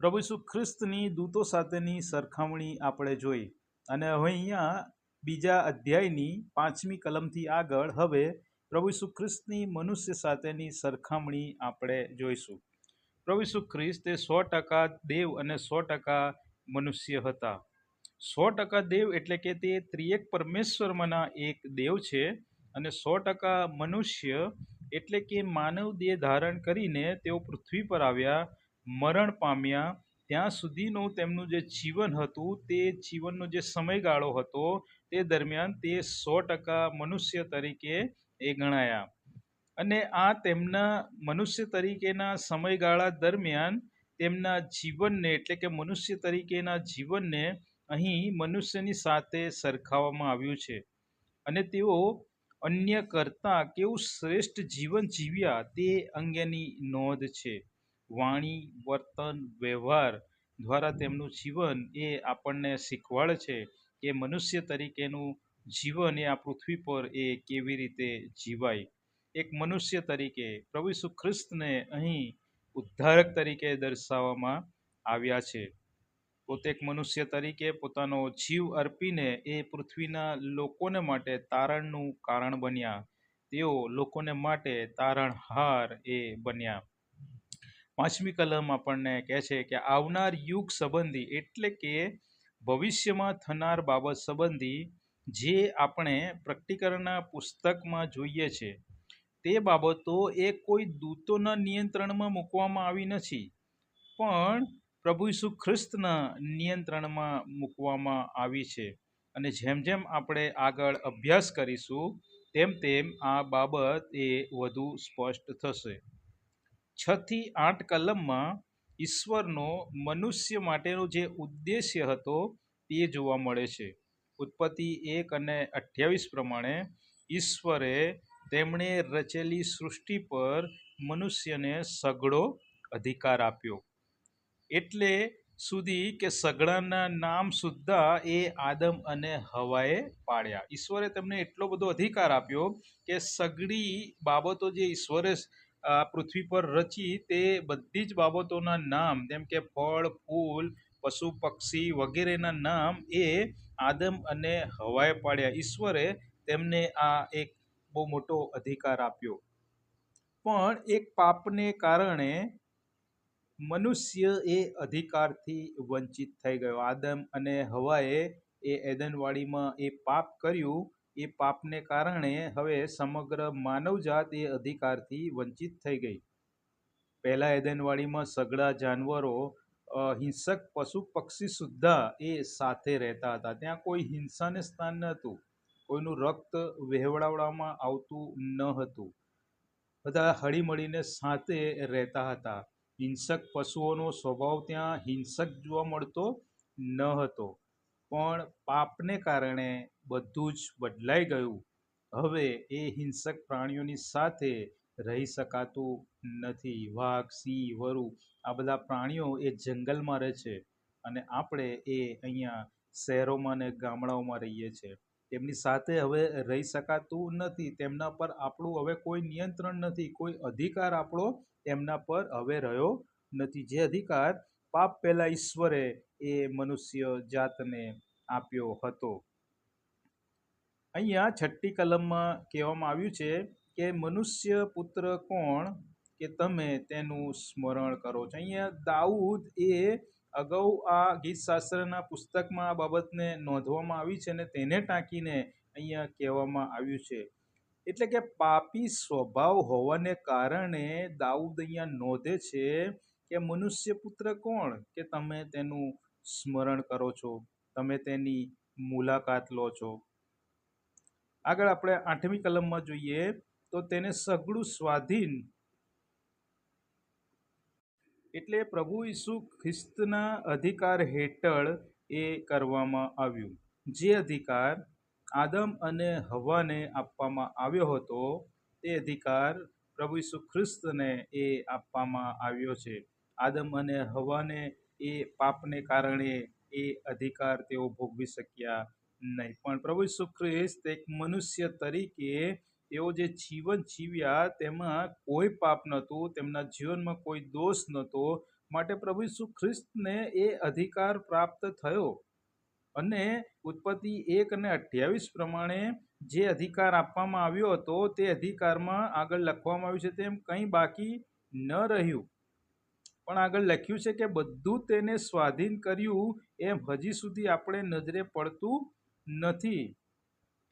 પ્રભુ ઈસુ ખ્રિસ્તની દૂતો સાથેની સરખામણી આપણે જોઈ અને હવે અહીંયા બીજા અધ્યાયની પાંચમી કલમથી આગળ હવે પ્રભુ ઈસુ ખ્રિસ્તની મનુષ્ય સાથેની સરખામણી આપણે જોઈશું. પ્રભુ ઈસુ ખ્રિસ્ત એ સો ટકા દેવ અને સો ટકા મનુષ્ય હતા. સો ટકા દેવ એટલે કે તે ત્રિએક પરમેશ્વરમાંના એક દેવ છે અને સો ટકા મનુષ્ય એટલે કે માનવ દેહ ધારણ કરીને તેઓ પૃથ્વી પર આવ્યા મરણ પામ્યા. ત્યાં સુધીનું તેમનું જે જીવન હતું, તે જીવનનો જે સમયગાળો હતો, તે દરમિયાન તે સો ટકા મનુષ્ય તરીકે એ ગણાયા. અને આ તેમના મનુષ્ય તરીકેના સમયગાળા દરમિયાન તેમના જીવનને, એટલે કે મનુષ્ય તરીકેના જીવનને અહીં મનુષ્યની સાથે સરખાવવામાં આવ્યું છે. અને તેઓ અન્ય કરતાં કેવું શ્રેષ્ઠ જીવન જીવ્યા તે અંગેની નોંધ છે. વાણી, વર્તન, વ્યવહાર દ્વારા તેમનું જીવન એ આપણને શીખવાડે છે કે મનુષ્ય તરીકેનું જીવન એ આ પૃથ્વી પર એ કેવી રીતે જીવાય. એક મનુષ્ય તરીકે પ્રભુ ખ્રિસ્તને અહીં ઉદ્ધારક તરીકે દર્શાવવામાં આવ્યા છે. પોતે એક મનુષ્ય તરીકે પોતાનો જીવ અર્પીને એ પૃથ્વીના લોકોને માટે તારણનું કારણ બન્યા. તેઓ લોકોને માટે તારણહાર એ બન્યા. પાંચમી કલમ આપણને કહે છે કે આવનાર યુગ સંબંધી એટલે કે ભવિષ્યમાં થનાર બાબત સંબંધી જે આપણે પ્રકટીકરણના પુસ્તકમાં જોઈએ છે, તે બાબતો એ કોઈ દૂતોના નિયંત્રણમાં મૂકવામાં આવી નથી, પણ પ્રભુ ઈસુ ખ્રિસ્તના નિયંત્રણમાં મૂકવામાં આવી છે. અને જેમ જેમ આપણે આગળ અભ્યાસ કરીશું, તેમ તેમ આ બાબત એ વધુ સ્પષ્ટ થશે. છ થી આઠ કલમમાં ઈશ્વરનો મનુષ્ય માટેનો જે ઉદ્દેશ્ય હતો તે જોવા મળે છે. ઉત્પત્તિ એક અને અઠ્યાવીસ પ્રમાણે ઈશ્વરે તેમણે રચેલી સૃષ્ટિ પર મનુષ્યને સઘળો અધિકાર આપ્યો. એટલે સુધી કે સઘળાના નામ સુદ્ધા એ આદમ અને હવાએ પાડ્યા. ઈશ્વરે તેમને એટલો બધો અધિકાર આપ્યો કે સઘળી બાબતો જે ઈશ્વરે પૃથ્વી પર રચી તે બધી જ બાબતોના નામ, જેમ કે ફળ, ફૂલ, પશુ, પક્ષી વગેરેના નામ એ આદમ અને હવાએ પાડ્યા. ઈશ્વરે તેમને આ એક બહુ મોટો અધિકાર આપ્યો. પણ એક પાપને કારણે મનુષ્ય એ અધિકારથી વંચિત થઈ ગયો. આદમ અને હવાએ એ એદનવાડીમાં એ પાપ કર્યું એ પાપને કારણે હવે સમગ્ર માનવજાત એ અધિકારથી વંચિત થઈ ગઈ. પહેલાં એદનવાડીમાં સઘળા જાનવરો હિંસક પશુ પક્ષી સુદ્ધા એ સાથે રહેતા હતા. ત્યાં કોઈ હિંસાને સ્થાન ન હતું કોઈનું રક્ત વહેવડાવવામાં આવતું ન હતું. બધા હળીમળીને સાથે રહેતા હતા. હિંસક પશુઓનો સ્વભાવ ત્યાં હિંસક જોવા મળતો ન હતો. પણ પાપને કારણે બધું જ બદલાઈ ગયું. હવે એ હિંસક પ્રાણીઓની સાથે રહી શકાતું નથી. વાઘ, સિંહ, વરુ, આ બધા પ્રાણીઓ એ જંગલમાં રહે છે અને આપણે એ અહીંયા શહેરોમાં ને ગામડાઓમાં રહીએ છીએ. તેમની સાથે હવે રહી શકાતું નથી. તેમના પર આપણું હવે કોઈ નિયંત્રણ નથી. કોઈ અધિકાર આપણો તેમના પર હવે રહ્યો નથી. જે અધિકાર પાપ પહેલાં ઈશ્વરે એ મનુષ્ય જાતને આપ્યો હતો. અહીંયા છઠ્ઠી કલમમાં કહેવામાં આવ્યું છે કે મનુષ્ય પુત્ર કોણ કે તમે તેનું સ્મરણ કરો છો. અહીંયા દાઉદ એ અગાઉ આ ગીતશાસ્ત્રના પુસ્તકમાં આ બાબતને નોંધવામાં આવી છે અને તેને ટાંકીને અહીંયા કહેવામાં આવ્યું છે. એટલે કે પાપી સ્વભાવ હોવાને કારણે દાઉદ અહીંયા નોંધે છે કે મનુષ્ય પુત્ર કોણ કે તમે તેનું સ્મરણ કરો છો. તમે તેની મુલાકાત લો છો. આગળ આપણે આઠમી કલમમાં જોઈએ તો તેને સઘળું સ્વાધીન એટલે પ્રભુ ઈસુ ખ્રિસ્તના અધિકાર હેઠળ એ કરવામાં આવ્યું. જે અધિકાર આદમ અને હવાને આપવામાં આવ્યો હતો, તે અધિકાર પ્રભુ ઈસુ ખ્રિસ્તને એ આપવામાં આવ્યો છે. આદમ અને હવાને એ પાપને કારણે એ અધિકાર તેઓ ભોગવી શક્યા નહીં. પણ પ્રભુ ઈસુ એક મનુષ્ય તરીકે તેઓ જે જીવન જીવ્યા તેમાં કોઈ પાપ નહોતું, તેમના જીવનમાં કોઈ દોષ નહોતો. માટે પ્રભુ ઈસુ ખ્રિસ્તને એ અધિકાર પ્રાપ્ત થયો અને ઉત્પત્તિ એક અને અઠ્યાવીસ પ્રમાણે જે અધિકાર આપવામાં આવ્યો હતો તે અધિકારમાં આગળ લખવામાં આવ્યું છે તેમ કંઈ બાકી ન રહ્યું. પણ આગળ લખ્યું છે કે બધું તેને સ્વાધીન કર્યું એમ હજી સુધી આપણે નજરે પડતું નથી.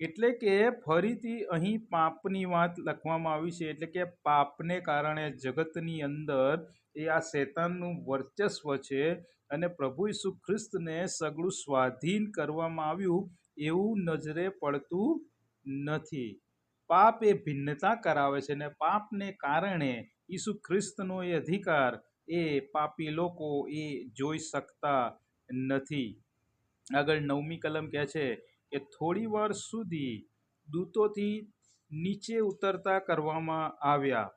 એટલે કે ફરીથી અહીં પાપની વાત લખવામાં આવી છે. એટલે કે પાપને કારણે જગતની અંદર એ આ શેતાનનું વર્ચસ્વ છે અને પ્રભુ ઈસુ ખ્રિસ્તને સગળું સ્વાધીન કરવામાં આવ્યું એવું નજરે પડતું નથી. પાપ એ ભિન્નતા કરાવે છે અને પાપને કારણે ઈસુ ખ્રિસ્તનો એ અધિકાર એ પાપી લોકો એ જોઈ શકતા નથી. આગળ નવમી કલમ કહે છે કે થોડી વાર સુધી દૂતોથી નીચે ઉતરતા કરવામાં આવ્યા.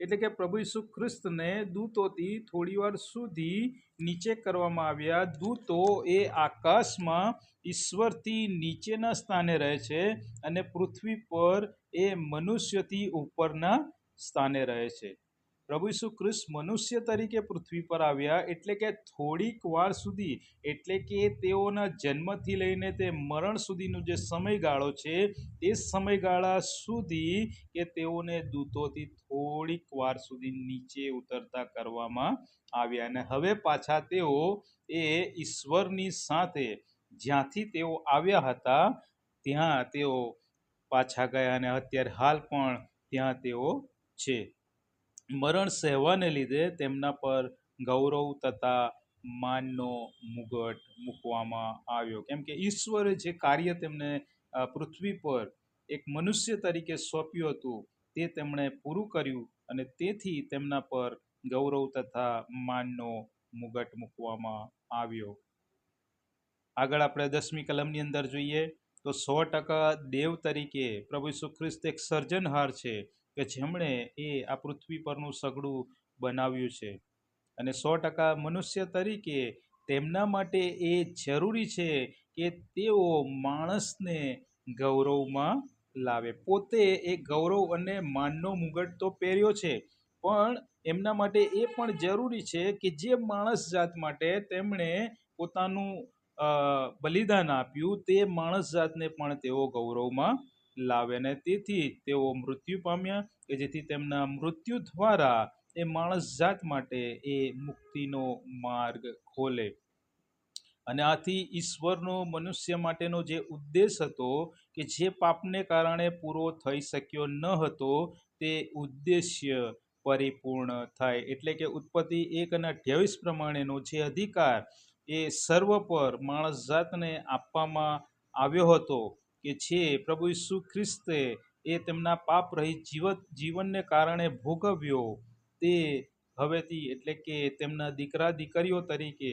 એટલે કે પ્રભુ ઈસુ ખ્રિસ્તને દૂતોથી થોડી વાર સુધી નીચે કરવામાં આવ્યા. દૂતો એ આકાશમાં ઈશ્વરથી નીચેના સ્થાને રહે છે અને પૃથ્વી પર એ મનુષ્યથી ઉપરના સ્થાને રહે છે. પ્રભુ ઈસુ ખ્રિસ્ત મનુષ્ય તરીકે પૃથ્વી પર આવ્યા એટલે કે થોડીક વાર સુધી, એટલે કે તેઓના જન્મથી લઈને તે મરણ સુધીનો જે સમયગાળો છે, તે સમયગાળા સુધી કે તેઓને દૂતોથી થોડીક વાર સુધી નીચે ઉતરતા કરવામાં આવ્યા. અને હવે પાછા તેઓ એ ઈશ્વરની સાથે, જ્યાંથી તેઓ આવ્યા હતા, ત્યાં તેઓ પાછા ગયા અને અત્યારે હાલ પણ ત્યાં તેઓ છે. મરણ સહેવાને લીધે તેમના પર ગૌરવ તથા માનનો મુગટ મૂકવામાં આવ્યો. કેમ કે ઈશ્વરે જે કાર્ય તેમને પૃથ્વી પર એક મનુષ્ય તરીકે સોંપ્યું હતું, તે તેમણે પૂરું કર્યું અને તેથી તેમના પર ગૌરવ તથા માનનો મુગટ મૂકવામાં આવ્યો. આગળ આપણે દસમી કલમની અંદર જોઈએ તો સો ટકા દેવ તરીકે પ્રભુ ખ્રિસ્ત એક સર્જનહાર છે. કે જેમણે એ આ પૃથ્વી પરનું સગડું બનાવ્યું છે. અને સો ટકા મનુષ્ય તરીકે તેમના માટે એ જરૂરી છે કે તેઓ માણસને ગૌરવમાં લાવે. પોતે એ ગૌરવ અને માનનો મુગટ તો પહેર્યો છે, પણ એમના માટે એ પણ જરૂરી છે કે જે માણસ જાત માટે તેમણે પોતાનું બલિદાન આપ્યું તે માણસ જાતને પણ તેઓ ગૌરવમાં લાવે અને તેથી તેઓ મૃત્યુ પામ્યા કે જેથી તેમના મૃત્યુ દ્વારા એ માણસ જાત માટે એ મુક્તિનો માર્ગ ખોલે. અને આથી ઈશ્વરનો મનુષ્ય માટેનો જે ઉદ્દેશ હતો કે જે પાપને કારણે પૂરો થઈ શક્યો ન હતો, તે ઉદ્દેશ્ય પરિપૂર્ણ થાય. એટલે કે ઉત્પત્તિ એક અને અઠ્યાવીસ પ્રમાણેનો જે અધિકાર એ સર્વ પર માણસ જાતને આપવામાં આવ્યો હતો. કે છે, પ્રભુ ઈસુ ખ્રિસ્તે, એ તેમના પાપ રહિત જીવત, જીવનને કારણે ભોગવ્યો. તે હવેથી એટલે કે તેમના દીકરા, દીકરીઓ તરીકે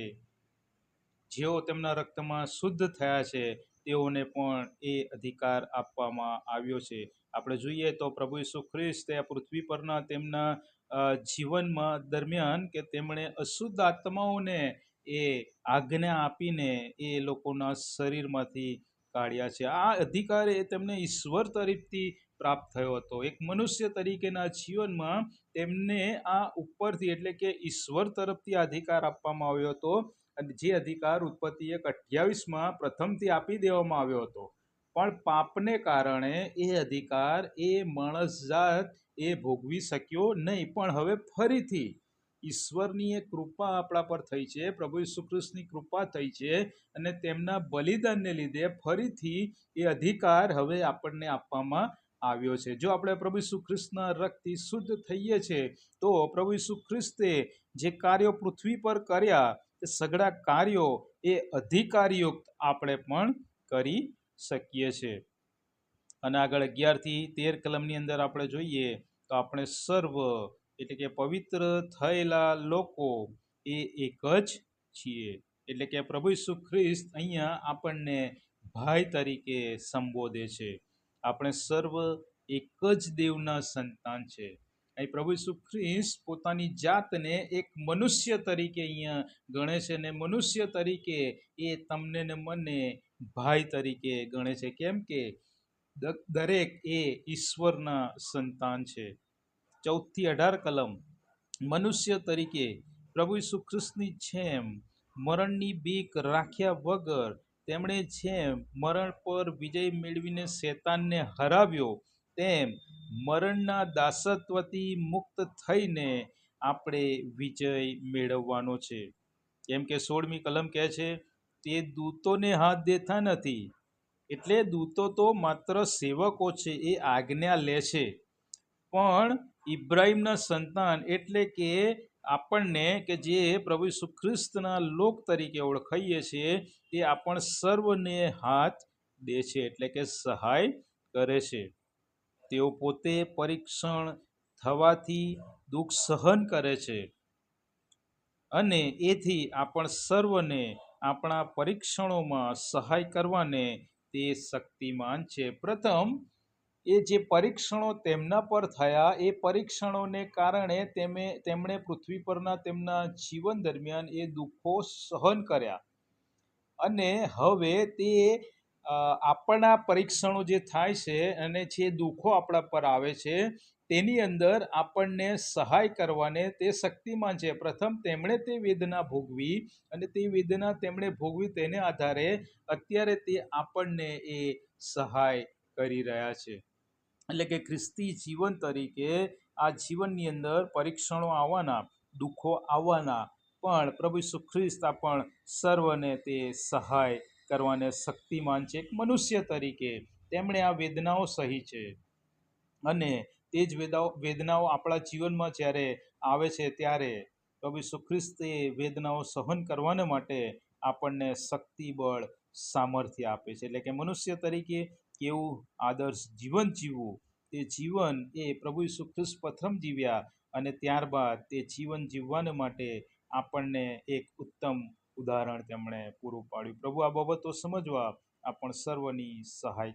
જેઓ તેમના રક્તમાં શુદ્ધ થયા છે, તેઓને પણ એ અધિકાર આપવામાં આવ્યો છે. આપણે જોઈએ તો પ્રભુ ઈસુ ખ્રિસ્ત આ પૃથ્વી પરના તેમના જીવનમાં દરમિયાન કે તેમણે અશુદ્ધ આત્માઓને એ આજ્ઞા આપીને એ લોકોના શરીરમાંથી કાઢ્યા છે. આ અધિકાર એ તેમને ઈશ્વર તરફથી પ્રાપ્ત થયો હતો. એક મનુષ્ય તરીકેના જીવનમાં તેમને આ ઉપરથી એટલે કે ઈશ્વર તરફથી અધિકાર આપવામાં આવ્યો હતો અને જે અધિકાર ઉત્પત્તિ એક અઠ્યાવીસમાં પ્રથમથી આપી દેવામાં આવ્યો હતો. પણ પાપને કારણે એ અધિકાર એ માણસ જાત એ ભોગવી શક્યો નહીં. પણ હવે ફરીથી ઈશ્વરની એ કૃપા આપણા પર થઈ છે, પ્રભુ ઈસુ કૃપા થઈ છે અને તેમના બલિદાનને લીધે ફરીથી એ અધિકાર હવે આપણને આપવામાં આવ્યો છે. જો આપણે પ્રભુ ઈસુ ખ્રિસ્તના રક્તથી શુદ્ધ થઈએ છીએ તો પ્રભુ ઈસુ ખ્રિસ્તે જે કાર્યો પૃથ્વી પર કર્યા, તે સગળા કાર્યો એ અધિકારયુક્ત આપણે પણ કરી શકીએ છીએ અને આગળ અગિયારથી તેર કલમની અંદર આપણે જોઈએ, તો આપણે સર્વ એટલે કે પવિત્ર થયેલા લોકો એ એક જ છીએ. એટલે કે પ્રભુ ઈસુ ખ્રિસ્ત અહીંયા આપણને ભાઈ તરીકે સંબોધે છે. આપણે સર્વ એક જ દેવના સંતાન છે. અહીં પ્રભુ ઈસુ ખ્રિસ્ત પોતાની જાતને એક મનુષ્ય તરીકે અહીંયા ગણે છે ને મનુષ્ય તરીકે એ તમને ને મને ભાઈ તરીકે ગણે છે. કેમ કે દરેક એ ઈશ્વરના સંતાન છે. ચૌદથી અઢાર કલમ. મનુષ્ય તરીકે પ્રભુ ઈસુ ખ્રિસ્તની છેમ મરણની બીક રાખ્યા વગર તેમણે જેમ મરણ પર વિજય મેળવીને શેતાનને હરાવ્યો, તેમ મરણના દાસત્વથી મુક્ત થઈને આપણે વિજય મેળવવાનો છે. કેમ કે સોળમી કલમ કહે છે, તે દૂતોને હાથ દેતા નથી, એટલે દૂતો તો માત્ર સેવકો છે એ આજ્ઞા લે છે. પણ ઇબ્રાહિમના સંતાન એટલે કે આપણને કે જે પ્રભુ સુખ્રિસ્તના લોક તરીકે ઓળખાઈએ છીએ, તે આપણ સર્વને હાથ દે છે, એટલે કે સહાય કરે છે. તેઓ પોતે પરીક્ષણ થવાથી દુઃખ સહન કરે છે. અને એથી આપણ સર્વને આપણા પરીક્ષણોમાં સહાય કરવાને તે શક્તિમાન છે. પ્રથમ એ જે પરીક્ષણો તેમના પર થયા, એ પરીક્ષણોને કારણે તેમે, તેમણે પૃથ્વી પરના તેમના જીવન દરમિયાન એ દુઃખો સહન કર્યા. અને હવે તે આપણા પરીક્ષણો જે થાય છે અને જે દુઃખો આપણા પર આવે છે, તેની અંદર આપણને સહાય કરવાને તે શક્તિમાન છે. પ્રથમ, તેમણે તે વેદના ભોગવી અને તે વેદના તેમણે ભોગવી તેને આધારે અત્યારે તે આપણને એ સહાય કરી રહ્યા છે. એટલે કે ખ્રિસ્તી જીવન તરીકે આ જીવનની અંદર પરીક્ષણો આવવાના, દુઃખો આવવાના, પણ પ્રભુ ઈસુ ખ્રિસ્ત પણ સર્વને તે સહાય કરવાને શક્તિમાન છે, એક મનુષ્ય તરીકે. તેમણે આ વેદનાઓ સહી છે. અને તે જ વેદાઓ, વેદનાઓ આપણા જીવનમાં જ્યારે આવે છે ત્યારે પ્રભુ ઈસુ ખ્રિસ્ત વેદનાઓ સહન કરવાને માટે આપણને શક્તિ બળ સામર્થ્ય આપે છે. એટલે કે મનુષ્ય તરીકે કેવું આદર્શ જીવન જીવવું? તે જીવન એ પ્રભુ ઈસુ ખ્રિસ્ત પ્રથમ જીવ્યા અને ત્યારબાદ તે જીવન જીવવાને માટે આપણને એક ઉત્તમ ઉદાહરણ તેમણે પૂરું પાડ્યું. પ્રભુ, આ બાબતો સમજવા આપણ સર્વની સહાય